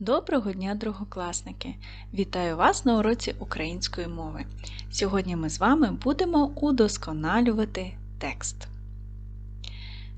Доброго дня, другокласники! Вітаю вас на уроці української мови. Сьогодні ми з вами будемо удосконалювати текст.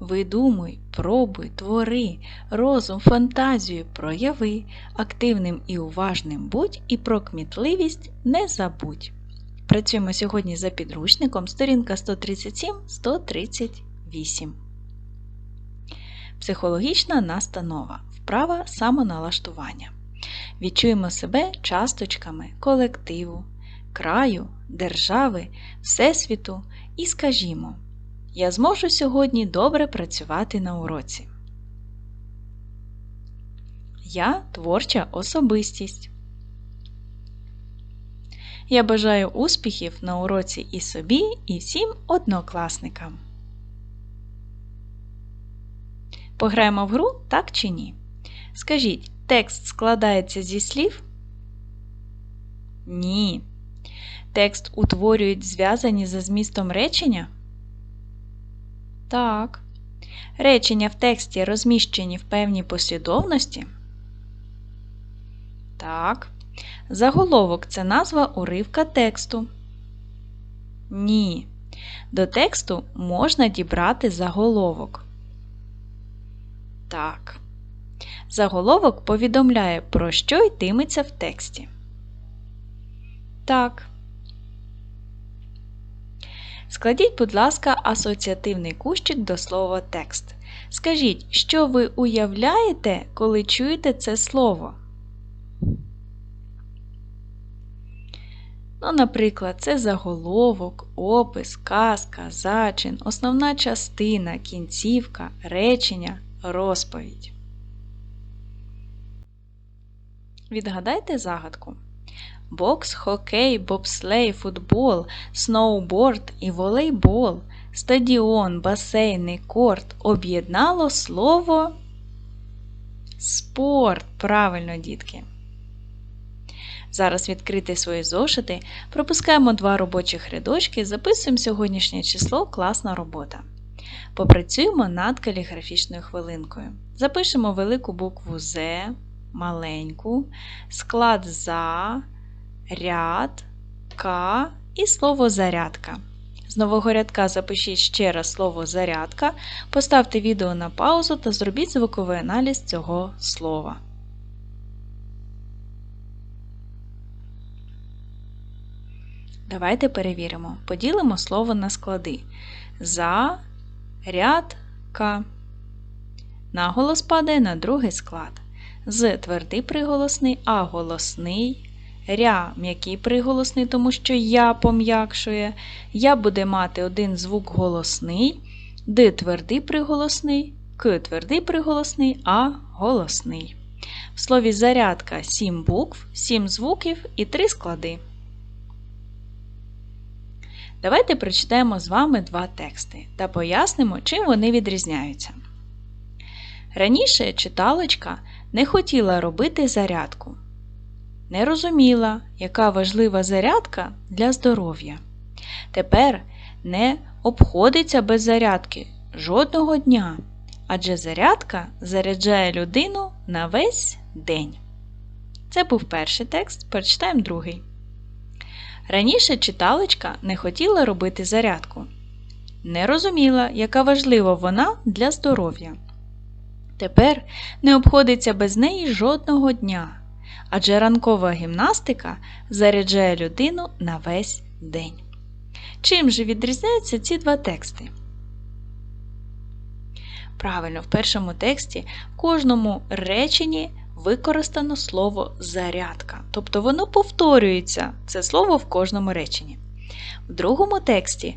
Видумуй, пробуй, твори, розум, фантазію прояви, активним і уважним будь і про кмітливість не забудь. Працюємо сьогодні за підручником сторінка 137-138. Психологічна настанова. Вправа самоналаштування. Відчуємо себе часточками колективу, краю, держави, Всесвіту і скажімо: Я зможу сьогодні добре працювати на уроці. Я творча особистість. Я бажаю успіхів на уроці і собі, і всім однокласникам. Пограємо в гру так чи ні? Скажіть, текст складається зі слів? Ні. Текст утворюють зв'язані за змістом речення? Так. Речення в тексті розміщені в певній послідовності? Так. Заголовок це назва уривка тексту. Ні. До тексту можна дібрати заголовок. Так. Заголовок повідомляє, про що йтиметься в тексті. Так. Складіть, будь ласка, асоціативний кущик до слова текст. Скажіть, що ви уявляєте, коли чуєте це слово? Ну, Наприклад, це заголовок, опис, казка, зачин, основна частина, кінцівка, речення, розповідь. Відгадайте загадку. Бокс, хокей, бобслей, футбол, сноуборд і волейбол, стадіон, басейн корт об'єднало слово спорт. Правильно, дітки. Зараз відкрити свої зошити, пропускаємо два робочих рядочки, записуємо сьогоднішнє число класна робота. Попрацюємо над каліграфічною хвилинкою. Запишемо велику букву З, маленьку, склад за, ряд, К і слово зарядка. З нового рядка запишіть ще раз слово зарядка, поставте відео на паузу та зробіть звуковий аналіз цього слова. Давайте перевіримо. Поділимо слово на склади. За, ряд, К. Наголос падає на другий склад. З твердий приголосний, а голосний. Ря м'який приголосний, тому що я пом'якшує. Я буде мати один звук голосний, Д твердий приголосний, К твердий приголосний, А голосний. В слові зарядка 7 букв, 7 звуків і 3 склади. Давайте прочитаємо з вами два тексти та пояснимо, чим вони відрізняються. Раніше читалочка не хотіла робити зарядку. Не розуміла, яка важлива зарядка для здоров'я. Тепер не обходиться без зарядки жодного дня, адже зарядка заряджає людину на весь день. Це був перший текст, прочитаємо другий. Раніше читалочка не хотіла робити зарядку. Не розуміла, яка важлива вона для здоров'я. Тепер не обходиться без неї жодного дня, адже ранкова гімнастика заряджає людину на весь день. Чим же відрізняються ці два тексти? Правильно, в першому тексті в кожному реченні використано слово зарядка, тобто воно повторюється це слово в кожному реченні. В другому тексті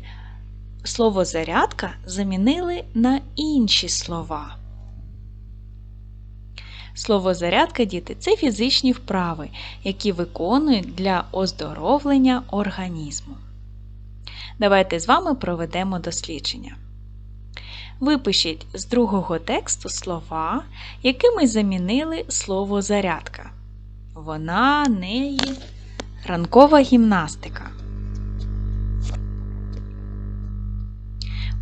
слово зарядка замінили на інші слова. Слово зарядка, діти це фізичні вправи, які виконують для оздоровлення організму. Давайте з вами проведемо дослідження. Випишіть з другого тексту слова, якими замінили слово зарядка. Вона, неї, ранкова гімнастика.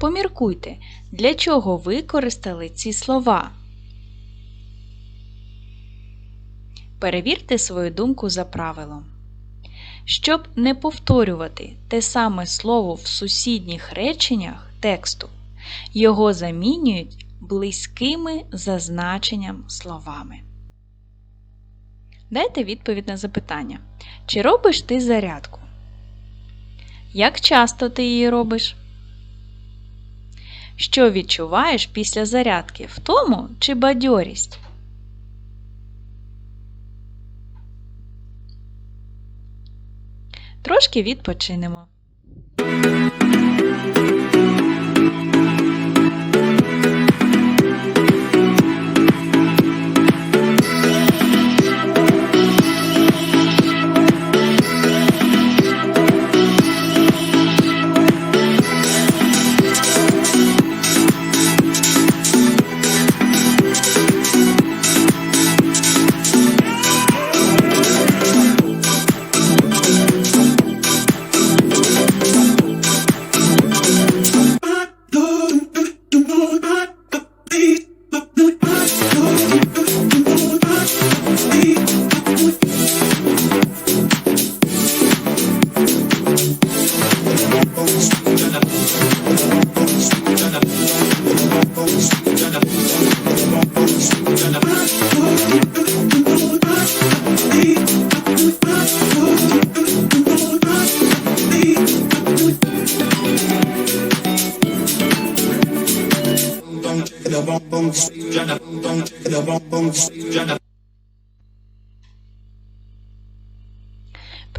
Поміркуйте, для чого використали ці слова. Перевірте свою думку за правилом. Щоб не повторювати те саме слово в сусідніх реченнях тексту, його замінюють близькими за значенням словами. Дайте відповідь на запитання. Чи робиш ти зарядку? Як часто ти її робиш? Що відчуваєш після зарядки? Втому чи бадьорість? Трошки відпочинемо.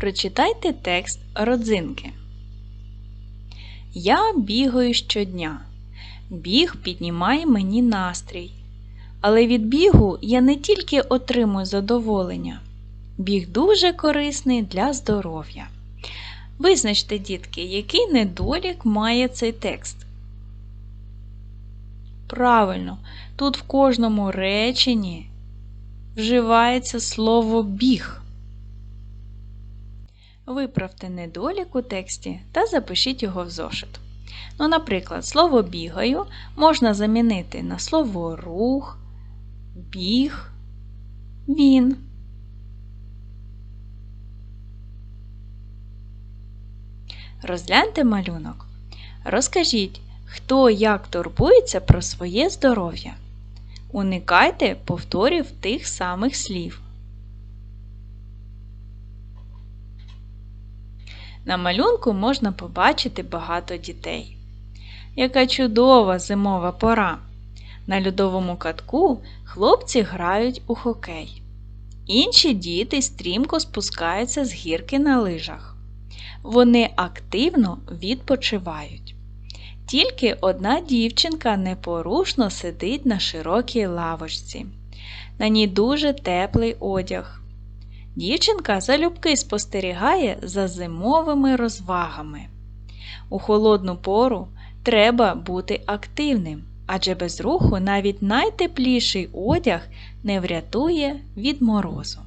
Прочитайте текст родзинки. Я бігаю щодня. Біг піднімає мені настрій. Але від бігу я не тільки отримую задоволення. Біг дуже корисний для здоров'я. Визначте, дітки, який недолік має цей текст. Правильно, тут в кожному реченні вживається слово біг. Виправте недолік у тексті та запишіть його в зошит. Ну, Наприклад, слово бігаю можна замінити на слово рух, біг, він. Розгляньте малюнок. Розкажіть, хто як турбується про своє здоров'я. Уникайте повторів тих самих слів. На малюнку можна побачити багато дітей. Яка чудова зимова пора! На льодовому катку хлопці грають у хокей. Інші діти стрімко спускаються з гірки на лижах. Вони активно відпочивають. Тільки одна дівчинка непорушно сидить на широкій лавочці. На ній дуже теплий одяг. Дівчинка залюбки спостерігає за зимовими розвагами. У холодну пору треба бути активним, адже без руху навіть найтепліший одяг не врятує від морозу.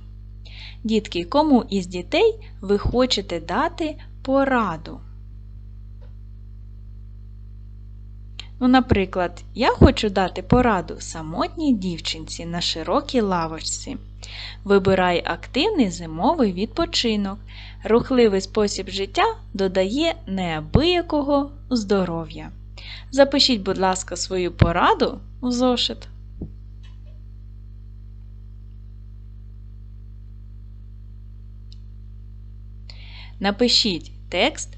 Дітки, кому із дітей ви хочете дати пораду? Ну, Наприклад, я хочу дати пораду самотній дівчинці на широкій лавочці. Вибирай активний зимовий відпочинок. Рухливий спосіб життя додає неабиякого здоров'я. Запишіть, будь ласка, свою пораду в зошит. Напишіть текст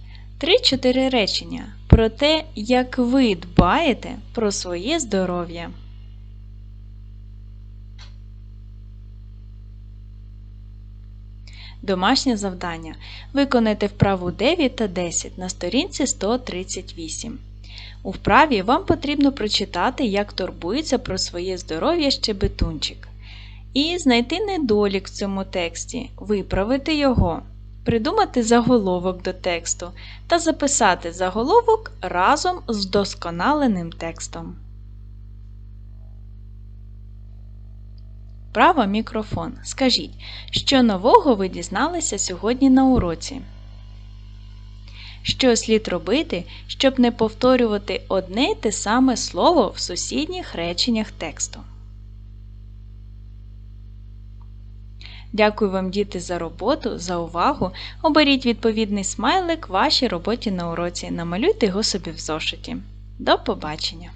3-4 речення про те, як ви дбаєте про своє здоров'я. Домашнє завдання. Виконайте вправу 9 та 10 на сторінці 138. У вправі вам потрібно прочитати, як турбується про своє здоров'я щебетунчик. І знайти недолік в цьому тексті, виправити його, придумати заголовок до тексту та записати заголовок разом з вдосконаленим текстом. Право мікрофон. Скажіть, що нового ви дізналися сьогодні на уроці? Що слід робити, щоб не повторювати одне й те саме слово в сусідніх реченнях тексту? Дякую вам, діти, за роботу, за увагу. Оберіть відповідний смайлик вашій роботі на уроці. Намалюйте його собі в зошиті. До побачення!